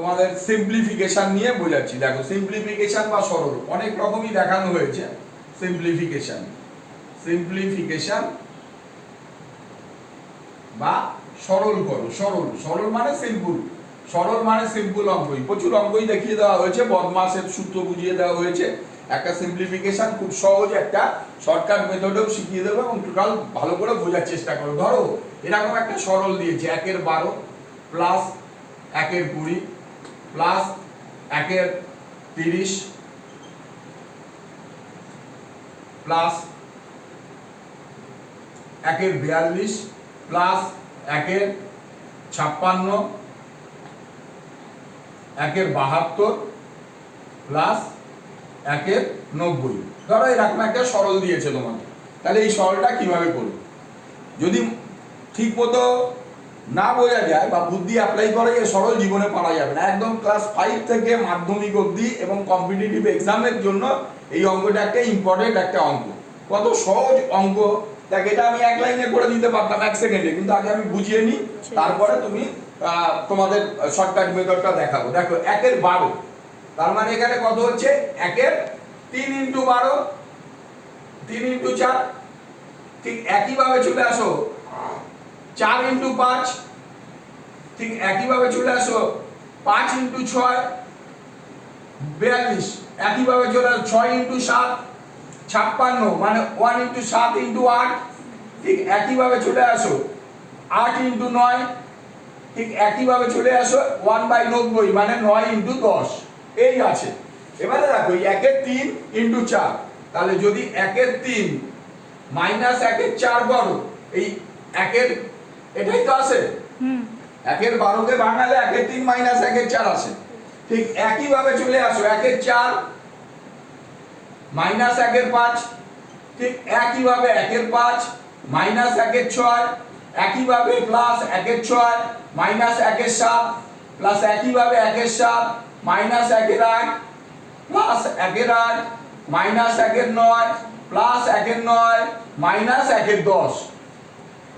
তোমাদের সিম্পলিফিকেশন নিয়ে বোঝাচ্ছি। দেখো সিম্পলিফিকেশন বা সরল অনেক রকমই দেখানো হয়েছে। সিম্পলিফিকেশন সিম্পলিফিকেশন বা সরল করো, সরল। সরল মানে সিম্পল সরল মানে সিম্পল অঙ্কই। প্রচুর অঙ্কই দেখিয়ে দেওয়া হয়েছে, বদমাসের সূত্র বুঝিয়ে দেওয়া হয়েছে। একটা সিম্পলিফিকেশন খুব সহজ একটা শর্টকাট মেথডেও শিখিয়ে দেবো এবং টোটাল ভালো করে বোঝার চেষ্টা করো। ধরো, এরকম একটা সরল দিয়েছে, একের বারো প্লাস একের কুড়ি। প্লাস একের তিরিশ, প্লাস একের বিয়াল্লিশ, প্লাস একের ছাপ্পান্ন, একের বাহাত্তর, প্লাস একের নব্বই। ধরো এরকম একটা সরল দিয়েছে তোমাকে। তাহলে এই সরলটা কীভাবে করবে? যদি ঠিক মতো না বোঝা যায় বা বুদ্ধি অ্যাপ্লাই করে এই সরল জীবনে পারা যাবে না। একদম ক্লাস ফাইভ থেকে মাধ্যমিক অবধি এবং কম্পিটিটিভ এক্সামের জন্য এই অঙ্কটা একটা ইম্পর্টেন্ট একটা অঙ্ক। কত সহজ অঙ্ক। দেখ এটা আমি এক লাইনে করে দিতে পারতাম এক সেকেন্ডে কিন্তু আগে আমি বুঝিয়ে নিই তারপরে তুমি তোমাদের শর্টকাট মেথডটা দেখাবো। দেখো একের বারো তার মানে এখানে কত হচ্ছে? একের তিন ইন্টু বারো তিন ইন্টু চার ঠিক একইভাবে চলে আসো। চার ইন্টু পাঁচ। ঠিক একইভাবে চলে আসো, পাঁচ ইন্টু ছয়, বিয়াল্লিশ। একইভাবে চলে আসো, ছয় ইন্টু সাত, ছাপ্পান্ন মানে ওয়ান ইন্টু সাত ইন্টু আট। ঠিক একইভাবে চলে আসো, আট ইন্টু নয়। ঠিক একইভাবে চলে আসো ওয়ান বাই নব্বই মানে নয় ইন্টু দশ। এই আছে। এবারে দেখো একের তিন ইন্টু চার। তাহলে যদি একের তিন মাইনাস একের চার করো এই একের এটাই তো আসে একের বারোকে ভাঙালে একের তিন মাইনাস একের চার আসে ঠিক একইভাবে চলে আসো একের চার মাইনাস একের পাঁচ। ঠিক একইভাবে একের পাঁচ মাইনাস একের ছয়। একইভাবে প্লাস একের ছয় মাইনাস একের সাত। প্লাস একইভাবে একের সাত মাইনাস একের আট। প্লাস একের আট মাইনাস একের নয়। প্লাস একের নয় মাইনাস একের দশ।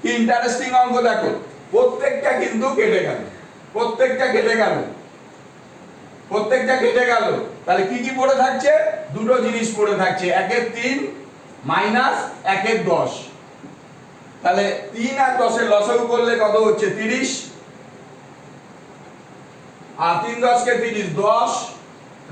ইন্টারেস্টিং অঙ্ক দেখো। প্রত্যেকটা কিন্তু কেটে গেল। প্রত্যেকটা কেটে গেল। প্রত্যেকটা কেটে গেল। তাহলে কি কি পড়ে থাকছে? দুটো জিনিস পড়ে থাকছে। একের তিন মাইনাস একের দশ। তাহলে তিন আর দশের লসাগু করলে কত হচ্ছে? তিরিশ। আর তিন দশকে তিরিশ, দশ।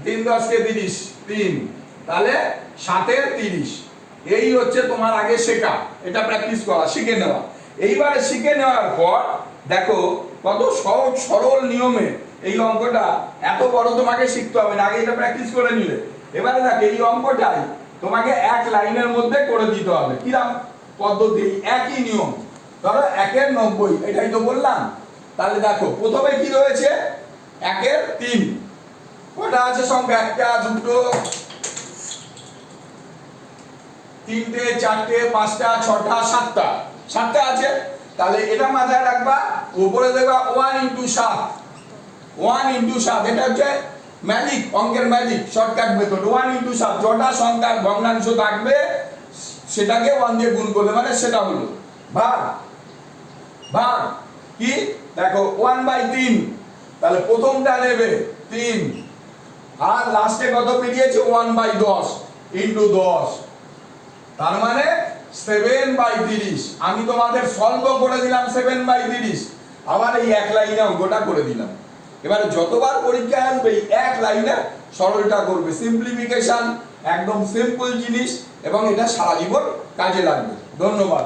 তিন দশকে তিরিশ, তিন। তাহলে সাতের তিরিশ। এই হচ্ছে তোমার আগে শেখা। এটা প্র্যাকটিস করা, শিখে নেওয়া। এইবারে শিখে নেওয়ার পর, দেখো কত সহজ সরল নিয়মে এই অঙ্কটা এত বড় তোমাকে শিখতে হবে না, আগে এটা প্র্যাকটিস করে নিলে। এবারে দেখো এই অঙ্কটাই তোমাকে এক লাইনের মধ্যে করে দিতে হবে। কিরাম পদ্ধতি? একই নিয়ম। ধরো একের নব্বই, এটাই তো বললাম। তাহলে দেখো, প্রথমে কি রয়েছে? একের তিন। কটা আছে সংখ্যা? একটা, দুটো, তিনটে, চারটে, পাঁচটা, ছটা, সাতটা। সাতটা আছে। তাহলে এটা মাথায় রাখবা, উপরে দেখবা ওয়ান ইন্টু সাত। ওয়ান ইন্টু সাত, এটা হচ্ছে ম্যাজিক অঙ্কের magic shortcut method one into সাত, যটা সংখ্যার ভগ্নাংশ থাকবে, সেটাকে ওয়ান দিয়ে গুণ করলে মানে সেটা হলো। ভাগ ভাগ, কি? দেখো ওয়ান বাই তিন। তাহলে প্রথমটা নেবে তিন। আর লাস্টে কত বেরিয়েছে ওয়ান বাই দশ ইন্টু দশ। তার মানে সেভেন বাই তিরিশ। আমি তোমাদের সলভ করে দিলাম সেভেন বাই তিরিশ। আবার এই এক লাইনে অঙ্কটা করে দিলাম। এবারে যতবার পরীক্ষায় আসবে এক লাইনে সরলটা করবে। সিম্পলিফিকেশন একদম সিম্পল জিনিস, এবং এটা সারা জীবন কাজে লাগবে। ধন্যবাদ।